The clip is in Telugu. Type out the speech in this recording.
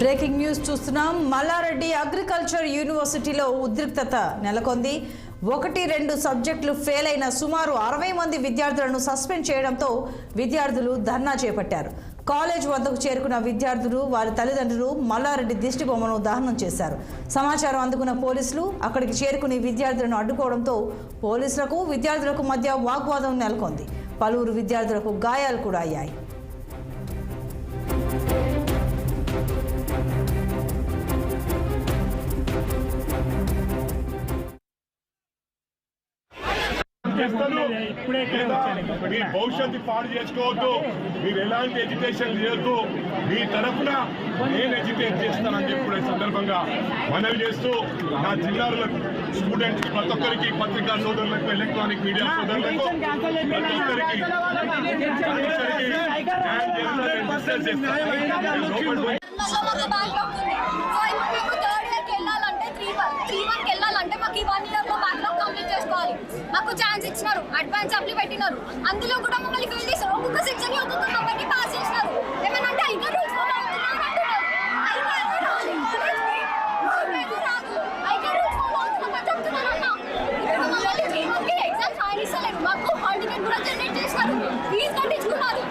బ్రేకింగ్ న్యూస్ చూస్తున్నాం. మల్లారెడ్డి అగ్రికల్చర్ యూనివర్సిటీలో ఉద్రిక్తత నెలకొంది. ఒకటి రెండు సబ్జెక్టులు ఫెయిల్ అయిన సుమారు అరవై మంది విద్యార్థులను సస్పెండ్ చేయడంతో విద్యార్థులు ధర్నా చేపట్టారు. కాలేజ్ వద్దకు చేరుకున్న విద్యార్థులు వారి తల్లిదండ్రులు మల్లారెడ్డి దిష్టి బొమ్మను దహనం చేశారు. సమాచారం అందుకున్న పోలీసులు అక్కడికి చేరుకుని విద్యార్థులను అడ్డుకోవడంతో పోలీసులకు విద్యార్థులకు మధ్య వాగ్వాదం నెలకొంది. పలువురు విద్యార్థులకు గాయాలు కూడా అయ్యాయి. మీ భవిష్యత్తు పాడు చేసుకోవద్దు. మీరు ఎలాంటి ఎడ్యుకేషన్ చేయొద్దు. మీ తరఫున నేను ఎడ్యుకేట్ చేస్తానని చెప్పి సందర్భంగా మనవి చేస్తూ నా జిల్లాలకు స్టూడెంట్స్ ప్రతి ఒక్కరికి పత్రికా సోదరులకు ఎలక్ట్రానిక్ మీడియా సోదరులకు ప్రతి ఒక్కరికి డిస్కస్ చేస్తాను బ్రాంచ్ అప్లై పెట్టినారు. అందులో కూడా మమ్మల్ని ఫిల్ చేశారు. ఒక్కొక్క సెక్షన్ ఒక్కొక్క నంబర్ని పాస్ చేసినారు. ఏమనంటే ఐదో రూల్స్ ఫాలో అవుతున్నారు అంటున్నారు. ఎగ్జామ్ మాకు హాల్ కూడా జనరేట్ చేసినారు ఫీజు కట్టించుకున్నారు.